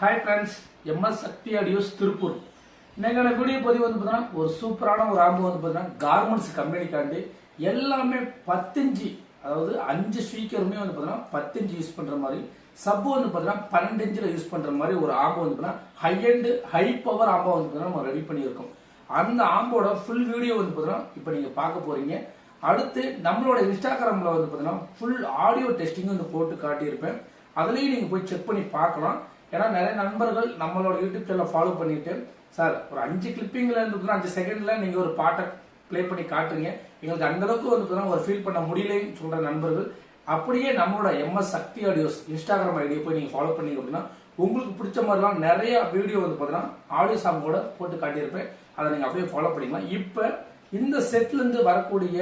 Hi friends MS Sakthi audios Tiruppur இன்னைக்கான video பதிவு வந்து பார்த்தீங்கன்னா ஒரு சூப்பரான ஒரு ஆம்பு வந்து பார்த்தீங்கன்னா கார்மெண்ட்ஸ் கம்பெனிக்காண்டி எல்லாமே பத்தஞ்சு அதாவது அஞ்சு ஸ்பீக்கருமே வந்து பார்த்தீங்கன்னா பத்தஞ்சு யூஸ் பண்ணுற மாதிரி சப் வந்து பார்த்தீங்கன்னா பன்னெண்டு இன்ச்சில் யூஸ் பண்ணுற மாதிரி ஒரு ஆம்பு வந்து பார்த்தீங்கன்னா ஹை அண்டு ஹை பவர் ஆம்பா வந்து பார்த்தீங்கன்னா நம்ம ரெடி பண்ணியிருக்கோம். அந்த ஆம்போட ஃபுல் வீடியோ வந்து பார்த்தீங்கன்னா இப்போ நீங்கள் பார்க்க போகிறீங்க அடுத்து நம்மளோட இன்ஸ்டாகிராமில் வந்து பார்த்தீங்கன்னா ஃபுல் ஆடியோ டெஸ்டிங் வந்து போட்டு காட்டியிருப்பேன். அதுலேயும் நீங்கள் போய் செக் பண்ணி பார்க்கலாம். ஏன்னா நிறைய நண்பர்கள் நம்மளோட யூடியூப் சேனலை ஃபாலோ பண்ணிட்டு சார் ஒரு அஞ்சு கிளிப்பிங்ல இருந்து அஞ்சு செகண்ட்ல நீங்க ஒரு பாட்டை ப்ளே பண்ணி காட்டுறீங்க. எங்களுக்கு அந்த அளவுக்கு வந்து ஒரு ஃபீல் பண்ண முடியலன்னு சொல்ற நண்பர்கள் அப்படியே நம்மளோட எம்எஸ் சக்தி ஆடியோஸ் இன்ஸ்டாகிராம் ஐடியை போய் நீங்க ஃபாலோ பண்ணீங்க அப்படின்னா உங்களுக்கு பிடிச்ச மாதிரிலாம் நிறைய வீடியோ வந்து பார்த்தீங்கன்னா ஆடியோ சாங் கூட போட்டு காட்டியிருப்பேன். அதை நீங்க அப்படியே ஃபாலோ பண்ணிக்கலாம். இப்போ இந்த செட்ல இருந்து வரக்கூடிய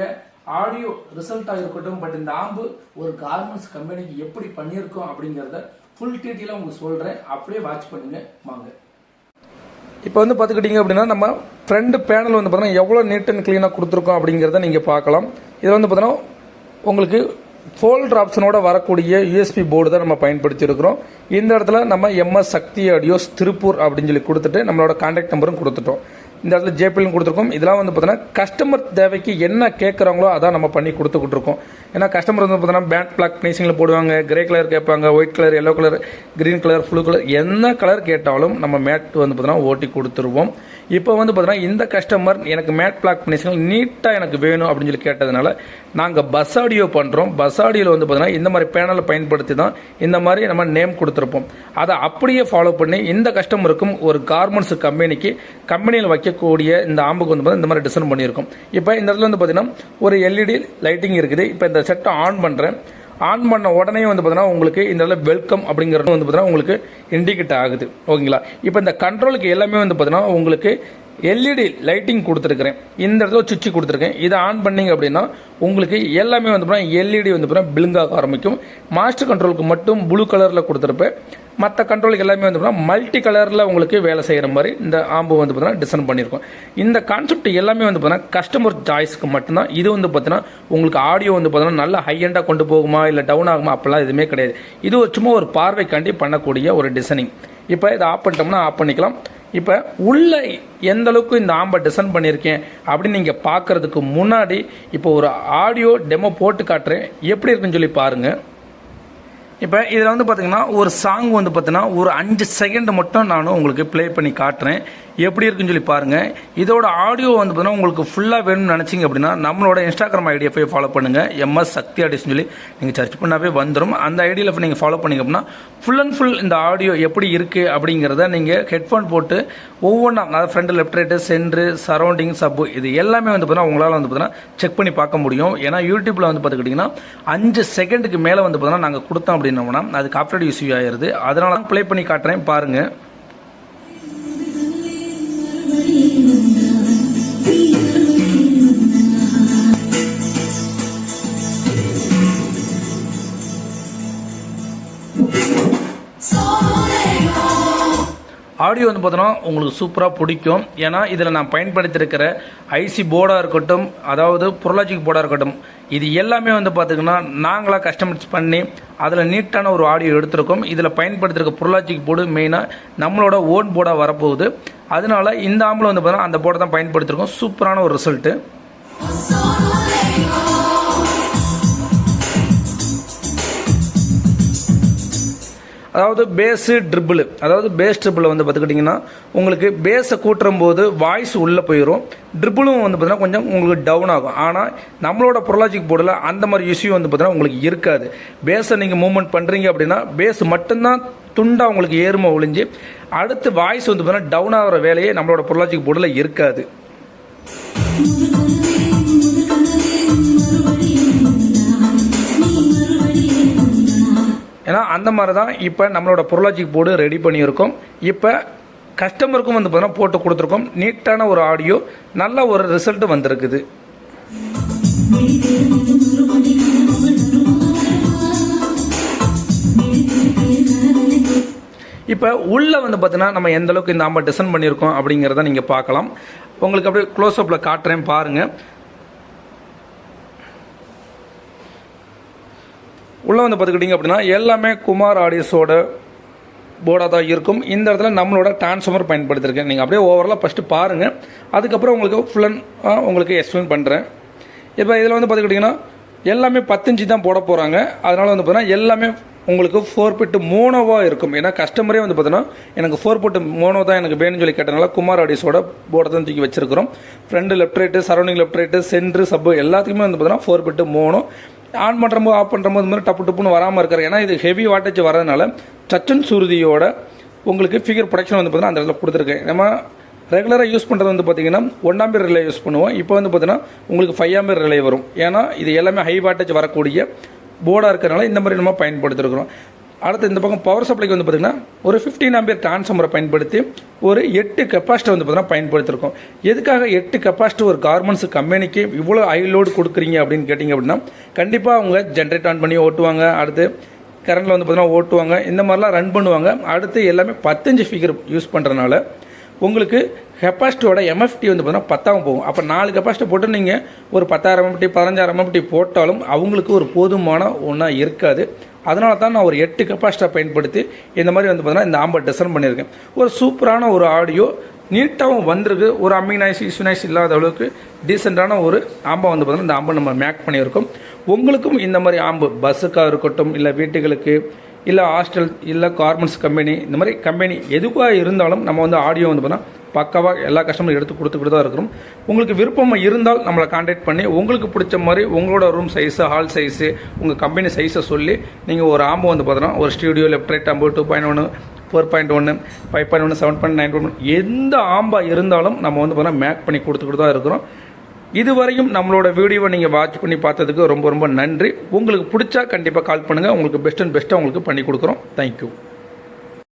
ஆடியோ ரிசல்ட்டாக இருக்கட்டும் பட் இந்த ஆம்பு ஒரு கார்மெண்ட்ஸ் கம்பெனிக்கு எப்படி பண்ணியிருக்கோம் அப்படிங்கிறத ஃபுல் டீட்டெயிலாக உங்களுக்கு சொல்கிறேன் அப்படியே வாட்ச் பண்ணுங்கள் வாங்க. இப்போ வந்து பார்த்துக்கிட்டிங்க அப்படின்னா நம்ம ஃப்ரண்ட் பேனல் வந்து பார்த்தீங்கன்னா எவ்வளோ நீட் அண்ட் க்ளீனாக கொடுத்துருக்கோம் அப்படிங்கிறத நீங்கள் பார்க்கலாம். இது வந்து பார்த்தீங்கன்னா உங்களுக்கு ஃபோல்டர் ஆப்ஷனோட வரக்கூடிய யூஎஸ்பி போர்டு தான் நம்ம பயன்படுத்தியிருக்கிறோம். இந்த இடத்துல நம்ம எம்எஸ் சக்தி ஆடியோஸ் திருப்பூர் அப்படின்னு சொல்லி கொடுத்துட்டு நம்மளோட கான்டாக்ட் நம்பரும் கொடுத்துட்டோம். இந்த இடத்துல ஜேபிலும் கொடுத்துருக்கோம். இதெல்லாம் வந்து பார்த்தீங்கன்னா கஸ்டமர் தேவைக்கு என்ன கேட்குறாங்களோ அதான் நம்ம பண்ணி கொடுத்துக்கிட்டு இருக்கோம் ஏன்னா கஸ்டமர் வந்து பார்த்தீங்கன்னா பேண்ட் பிளாக் ஃபினிஷிங்கில் போடுவாங்க கிரே கலர் கேட்பாங்க white colour yellow colour green colour blue colour என்ன கலர் கேட்டாலும் நம்ம மேட் வந்து பார்த்தீங்கன்னா ஓட்டி கொடுத்துருவோம். இப்போ வந்து பார்த்தீங்கன்னா இந்த கஸ்டமர் எனக்கு மேட் பிளாக் ஃபினிஷிங் நீட்டாக எனக்கு வேணும் அப்படின்னு சொல்லி கேட்டதுனால நாங்கள் பஸ் ஆடியோ பண்ணுறோம் பஸ் ஆடியோவில் வந்து பார்த்தீங்கன்னா இந்த மாதிரி பேனலை பயன்படுத்தி தான் இந்த மாதிரி நம்ம நேம் கொடுத்துருப்போம். அதை அப்படியே ஃபாலோ பண்ணி இந்த கஸ்டமருக்கும் ஒரு கார்மெண்ட்ஸ் கம்பெனிக்கு கம்பெனியில் வைக்க இருக்கக்கூடிய இந்த ஆம்புக்கு வந்து பார்த்தீங்கன்னா இந்த மாதிரி டிசைன் பண்ணியிருக்கோம். இப்போ இந்த இடத்துல வந்து பார்த்தீங்கன்னா ஒரு எல்இடி லைட்டிங் இருக்குது. இப்போ இந்த செட்டை ஆன் பண்ணுறேன் ஆன் பண்ண உடனே வந்து பார்த்தீங்கன்னா உங்களுக்கு இந்த இடத்துல வெல்கம் அப்படிங்கிறது வந்து பார்த்தீங்கன்னா உங்களுக்கு இண்டிகேட் ஆகுது. ஓகேங்களா? இப்போ இந்த கண்ட்ரோலுக்கு எல்லாமே வந்து பார்த்தீங்கன்னா உங்களுக்கு எல்இடி லைட்டிங் கொடுத்துருக்குறேன். இந்த இடத்துல சுவிட்சு கொடுத்துருக்கேன். இதை ஆன் பண்ணிங்க அப்படின்னா உங்களுக்கு எல்லாமே வந்து பார்த்தீங்கன்னா எல்இடி வந்து பார்த்தீங்கன்னா பிளிங்க் ஆரம்பிக்கும். மாஸ்டர் கண்ட்ரோலுக்கு மட்டும் ப்ளூ கலரில் கொடுத்துருப்பேன். மற்ற கண்ட்ரோலுக்கு எல்லாமே வந்து பார்த்தீங்கன்னா மல்டி கலரில் உங்களுக்கு வேலை செய்கிற மாதிரி இந்த ஆம்பு வந்து பார்த்தீங்கன்னா டிசைன் பண்ணியிருக்கோம். இந்த கான்செப்ட் எல்லாமே வந்து பார்த்தீங்கன்னா கஸ்டமர் சாய்ஸ்க்கு மட்டும்தான். இது வந்து பார்த்தீங்கன்னா உங்களுக்கு ஆடியோ வந்து பார்த்தீங்கன்னா நல்லா ஹை எண்டாக கொண்டு போகுமா இல்லை டவுன் ஆகுமா அப்படிலாம் எதுவுமே கிடையாது. இது ஒரு சும்மா ஒரு பார்வைக்காண்டி பண்ணக்கூடிய ஒரு டிசைனிங் இப்போ இதை ஆஃப் பண்ணிட்டோம்னா ஆஃப் பண்ணிக்கலாம். இப்போ உள்ள எந்த அளவுக்கு இந்த ஆம்பை டிசைன் பண்ணியிருக்கேன் அப்படின்னு நீங்கள் பார்க்கறதுக்கு முன்னாடி இப்போ ஒரு ஆடியோ டெமோ போட்டு காட்டுறேன். எப்படி இருக்குன்னு சொல்லி பாருங்கள் இப்போ இதில் வந்து பார்த்தீங்கன்னா ஒரு சாங் வந்து பார்த்தீங்கன்னா ஒரு அஞ்சு செகண்ட் மட்டும் நான் உங்களுக்கு ப்ளே பண்ணி காட்டுறேன். எப்படி இருக்குன்னு சொல்லி பாருங்கள் இதோட ஆடியோ வந்து பார்த்தீங்கன்னா உங்களுக்கு ஃபுல்லாக வேணும்னு நினச்சிங்க அப்படின்னா நம்மளோட இன்ஸ்டாகிராம் ஐடியை போய் ஃபாலோ பண்ணுங்கள் எம்எஸ் சக்தி ஆடியோஸ்னு சொல்லி நீங்கள் சர்ச் பண்ணாவே வந்துடும் அந்த ஐடியில் இப்போ நீங்கள் ஃபாலோ பண்ணிங்க அப்படின்னா ஃபுல் அண்ட் ஃபுல் இந்த ஆடியோ எப்படி இருக்குது அப்படிங்கிறத நீங்கள் ஹெட்ஃபோன் போட்டு ஒவ்வொன்றா அதாவது front left right centre surrounding sub இது எல்லாமே வந்து பார்த்தீங்கன்னா உங்களால் வந்து பார்த்தீங்கன்னா செக் பண்ணி பார்க்க முடியும். ஏன்னா யூடியூப்பில் வந்து பார்த்துக்கிட்டிங்கன்னா அஞ்சு செகண்டுக்கு மேலே வந்து பார்த்தீங்கன்னா நாங்கள் கொடுத்தோம் அப்படின்னோம்னா அது காப்பிரைட் யூஸ் ஆயிருது அதனால தான் ப்ளே பண்ணி காட்டுறேன் பாருங்கள் ஆடியோ வந்து பார்த்தோன்னா உங்களுக்கு சூப்பராக பிடிக்கும். ஏன்னா இதில் நான் பயன்படுத்தியிருக்கிற ஐசி போர்டாக இருக்கட்டும் அதாவது புரலாஜிக் போர்டாக இருக்கட்டும் இது எல்லாமே வந்து பார்த்திங்கன்னா நாங்களாக கஸ்டமைஸ் பண்ணி அதில் நீட்டான ஒரு ஆடியோ எடுத்திருக்கோம். இதில் பயன்படுத்தியிருக்க புரலாஜிக் போர்டு மெயினாக நம்மளோட ஓன் போர்டாக வரப்போகுது. அதனால இந்த ஆம்பில் வந்து பார்த்தோன்னா அந்த போர்டை தான் பயன்படுத்தியிருக்கோம். சூப்பரான ஒரு ரிசல்ட்டு அதாவது பேஸு ட்ரிபிள் அதாவது பேஸ் ட்ரிபிள் வந்து பார்த்துக்கிட்டிங்கன்னா உங்களுக்கு பேஸை கூட்டுறும் போது வாய்ஸ் உள்ளே போயிடும் ட்ரிபிளும் வந்து பார்த்தீங்கன்னா கொஞ்சம் உங்களுக்கு டவுன் ஆகும். ஆனால் நம்மளோட ப்ரொலாஜிக் போர்டில் அந்த மாதிரி இஷ்யூ வந்து பார்த்தீங்கன்னா உங்களுக்கு இருக்காது. பேஸை நீங்கள் மூவ்மெண்ட் பண்ணுறீங்க அப்படின்னா பேஸ் மட்டும்தான் துண்டாக உங்களுக்கு ஏறுமா ஒழிஞ்சு அடுத்து வாய்ஸ் வந்து பார்த்தீங்கன்னா டவுன் ஆகிற வேலையே நம்மளோட ப்ரொலாஜிக் போர்டில் இருக்காது. அந்த மாதிரி தான் இப்போ நம்மளோட பொருளாட்சிக்கு போர்டு ரெடி பண்ணியிருக்கோம். இப்போ கஸ்டமருக்கும் வந்து பார்த்தீங்கன்னா போட்டு கொடுத்துருக்கோம். நீட்டான ஒரு ஆடியோ நல்ல ஒரு ரிசல்ட் வந்திருக்குது. இப்போ உள்ளே வந்து பார்த்தீங்கன்னா நம்ம எந்த அளவுக்கு இந்த ஆம்பை டிசைன் பண்ணியிருக்கோம் அப்படிங்கிறத நீங்கள் பார்க்கலாம். உங்களுக்கு அப்படியே க்ளோஸ்அப்பில் காட்டுறேன் பாருங்கள் உள்ளே வந்து பார்த்துக்கிட்டிங்க அப்படின்னா எல்லாமே குமார் ஆடியோஸோட போர்டாக தான் இருக்கும். இந்த இடத்துல நம்மளோட டிரான்ஸ்ஃபார்மர் பயன்படுத்திருக்கேன். நீங்கள் அப்படியே ஓவராலாக ஃபஸ்ட்டு பாருங்கள் அதுக்கப்புறம் உங்களுக்கு ஃபுல் அண்ட் உங்களுக்கு எக்ஸ்பிளைன் பண்ணுறேன் இப்போ இதில் வந்து பார்த்துக்கிட்டிங்கன்னா எல்லாமே பத்தஞ்சு தான் போட போகிறாங்க அதனால் வந்து பார்த்தீங்கன்னா எல்லாமே உங்களுக்கு ஃபோர் பிட்டு மோனோவாக இருக்கும். ஏன்னா கஸ்டமரே வந்து பார்த்தீங்கன்னா எனக்கு ஃபோர் பிட்டு மோனோ தான் எனக்கு வேணும்னு சொல்லி கேட்டனால குமார் ஆடிஸோட போர்டை தான் தூக்கி வச்சிருக்கிறோம். Front left right surrounding left right centre sub எல்லாத்துக்குமே வந்து பார்த்தீங்கன்னா ஃபோர் பிட்டு மோனோ ஆன் பண்ணுறம்போது ஆஃப் பண்ணுறம்போது இந்த மாதிரி டப்பு டப்புன்னு வராமல் இருக்கிற ஏன்னா இது ஹெவி வாட்டேஜ் வரதுனால சச்சன் சுருதியோட உங்களுக்கு ஃபிகர் ப்ரொடக்ஷன் வந்து பார்த்தீங்கன்னா அந்த இடத்துல கொடுத்துருக்கேன். நம்ம ரெகுலராக யூஸ் பண்ணுறது வந்து பார்த்தீங்கன்னா ஒன்றாம் பேர் ரிலே யூஸ் பண்ணுவோம். இப்போ வந்து பார்த்தீங்கன்னா உங்களுக்கு ஃபைவ் ஆம்பேர் ரிலே வரும். ஏன்னா இது எல்லாமே ஹை வாட்டேஜ் வரக்கூடிய போர்டாக இருக்கிறனால இந்த மாதிரி நம்ம பயன்படுத்திருக்கிறோம். அடுத்து இந்த பக்கம் பவர் சப்ளைக்கு வந்து பார்த்தீங்கன்னா ஒரு ஃபிஃப்டீன் ஆம்பியர் டிரான்ஸ்ஃபார்மரை பயன்படுத்தி ஒரு எட்டு கெப்பாசிட்டி வந்து பார்த்தீங்கன்னா பயன்படுத்திருக்கோம். எதுக்காக எட்டு கெப்பாசிட்டி ஒரு கார்மெண்ட்ஸ் கம்பெனிக்கு இவ்வளோ ஹை லோடு கொடுக்குறீங்க அப்படின்னு கேட்டிங்க அப்படின்னா கண்டிப்பாக அவங்க ஜென்ரேட் ஆன் பண்ணி ஓட்டுவாங்க. அடுத்து கரண்டில் வந்து பார்த்தீங்கன்னா ஓட்டுவாங்க. இந்த மாதிரிலாம் ரன் பண்ணுவாங்க. அடுத்து எல்லாமே பத்தஞ்சு ஃபிகர் யூஸ் பண்ணுறதுனால உங்களுக்கு கெப்பாசிட்டியோட எம்எஃப்டி வந்து பார்த்தீங்கன்னா பத்தாவும் போகும். அப்போ நாலு கெப்பாசிட்டி போட்டு நீங்கள் ஒரு பத்தாயிரம் எம்எஃப்டி பதினஞ்சாயிரம் எம்எஃப்டி போட்டாலும் அவங்களுக்கு ஒரு போதுமான ஒன்றா இருக்காது. அதனால தான் நான் ஒரு எட்டு கெப்பாசிட்டாக பயன்படுத்தி இந்த மாதிரி வந்து பார்த்தீங்கன்னா இந்த ஆம்பை டிசைன் பண்ணியிருக்கேன். ஒரு சூப்பரான ஒரு ஆடியோ நீட்டாகவும் வந்திருக்கு. ஒரு அம்மி நாய்ஸ் இஷ்யூ நாய்ஸ் இல்லாத அளவுக்கு டீசெண்டான ஒரு ஆம்பை வந்து பார்த்தீங்கன்னா இந்த ஆம்பை நம்ம மேக் பண்ணியிருக்கோம். உங்களுக்கும் இந்த மாதிரி ஆம்பு பஸ்ஸுக்காக இருக்கட்டும் இல்லை வீட்டுகளுக்கு இல்லை ஹாஸ்டல் இல்லை கார்மெண்ட்ஸ் கம்பெனி இந்த மாதிரி கம்பெனி எதுவாக இருந்தாலும் நம்ம வந்து ஆடியோ வந்து பார்த்தோன்னா பக்காவாக எல்லா கஸ்டமரும் எடுத்து கொடுத்துக்கிட்டு தான் இருக்கிறோம். உங்களுக்கு விருப்பம் இருந்தால் நம்மளை காண்டாக்ட் பண்ணி உங்களுக்கு பிடிச்ச மாதிரி உங்களோட ரூம் சைஸு ஹால் சைஸு உங்கள் கம்பெனி சைஸை சொல்லி நீங்கள் ஒரு ஆம்பு வந்து பார்த்தோன்னா ஒரு studio left right amp two point ஒன்று ஃபோர் பாயிண்ட் ஒன்று ஃபைவ் பாயிண்ட் ஒன்று செவன் பாயிண்ட் நைன் பாயிண்ட் எந்த ஆம்பா இருந்தாலும் நம்ம வந்து பார்த்தோன்னா மேக் பண்ணி கொடுத்துக்கிட்டு தான் இருக்கிறோம். இதுவரையும் நம்மளோட வீடியோவை நீங்கள் வாட்ச் பண்ணி பார்த்ததுக்கு ரொம்ப ரொம்ப நன்றி. உங்களுக்கு பிடிச்சா கண்டிப்பாக கால் பண்ணுங்கள் உங்களுக்கு பெஸ்ட் அண்ட் பெஸ்ட்டாக உங்களுக்கு பண்ணி கொடுக்குறோம். தேங்க்யூ